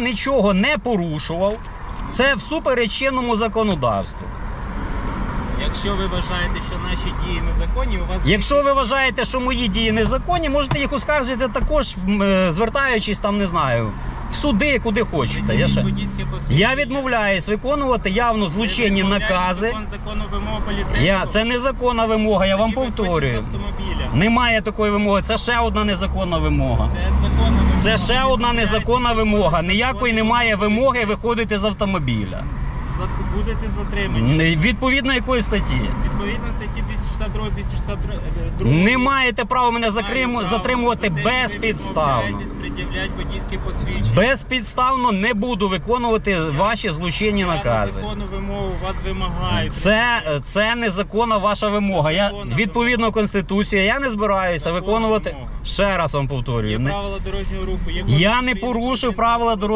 нічого не порушував. Це всупереч чинному законодавству. Якщо ви вважаєте, що наші дії незаконні, у вас Якщо ви вважаєте, що мої дії незаконні, можете їх оскаржити також, м, е, звертаючись там, не знаю, в суди, куди хочете. Я, ще... водійське посвідчення. я відмовляюсь виконувати явно Ви злочинні відмовляєте накази. Закон, закону вимогу поліцейського. Я... Це незаконна вимога, я вам Тоді виходьте з повторюю. автомобіля. Немає такої вимоги. Це ще одна незаконна вимога. Це вимога. Це ще одна незаконна вимога. Ніякої немає вимоги. виходити з автомобіля. Будете затримані. Відповідно якої статті. Відповідно статті 262 262 Не маєте права мене закрим... Маю право затримувати за те, що ви безпідставно. відмовляєтесь пред'являти водійські посвідчення. Безпідставно не буду виконувати ваші злочинні накази. законну вимогу вас вимагаю. Це, це незаконна ваша вимога. Я відповідно конституції. Я не збираюся Законна виконувати. вимога. Ще раз вам повторюю. Не- правила дорожнього руху. Є Я не порушив про правила адміністративні